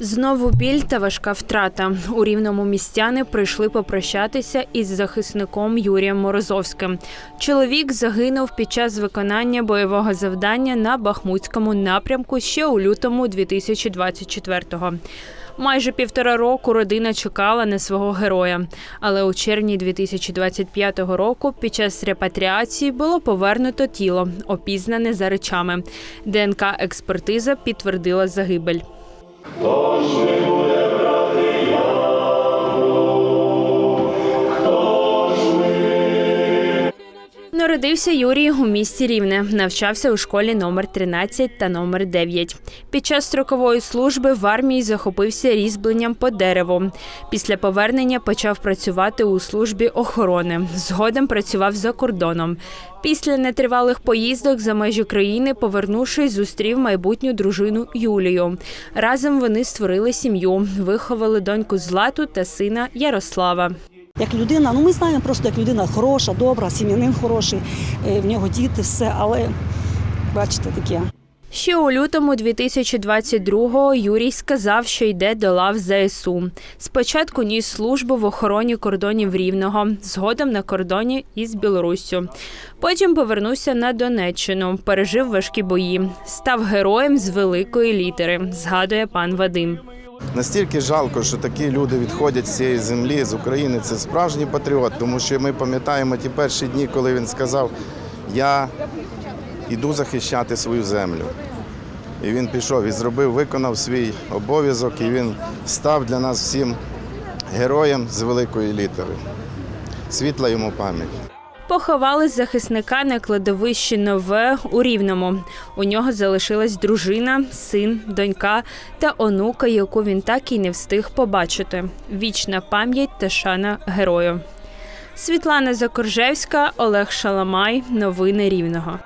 Знову біль та важка втрата. У рівному містяни прийшли попрощатися із захисником Юрієм Морозовським. Чоловік загинув під час виконання бойового завдання на Бахмутському напрямку ще у лютому 2024-го. Майже півтора року родина чекала на свого героя. Але у червні 2025 року під час репатріації було повернуто тіло, опізнане за речами. ДНК експертиза підтвердила загибель. Тож ми Народився Юрій у місті Рівне, навчався у школі номер 13 та номер 9. Під час строкової служби в армії захопився різьбленням по дереву. Після повернення почав працювати у службі охорони. Згодом працював за кордоном. Після нетривалих поїздок за межі країни, повернувшись, зустрів майбутню дружину Юлію. Разом вони створили сім'ю, виховали доньку Злату та сина Ярослава. Як людина, ну ми знаємо просто, як людина хороша, добра, сім'янин хороший, е, в нього діти, все, але бачите таке. Ще у лютому 2022-го Юрій сказав, що йде до лав ЗСУ. Спочатку ніс службу в охороні кордонів Рівного, згодом на кордоні із Білоруссю. Потім повернувся на Донеччину, пережив важкі бої, став героєм з великої літери, згадує пан Вадим. Настільки жалко, що такі люди відходять з цієї землі з України. Це справжній патріот, тому що ми пам'ятаємо ті перші дні, коли він сказав: Я йду захищати свою землю. І він пішов і зробив, виконав свій обов'язок, і він став для нас всім героєм з великої літери. Світла йому пам'ять. Поховали захисника на кладовищі Нове у Рівному. У нього залишилась дружина, син, донька та онука, яку він так і не встиг побачити. Вічна пам'ять та шана герою. Світлана Закоржевська, Олег Шаламай. Новини Рівного.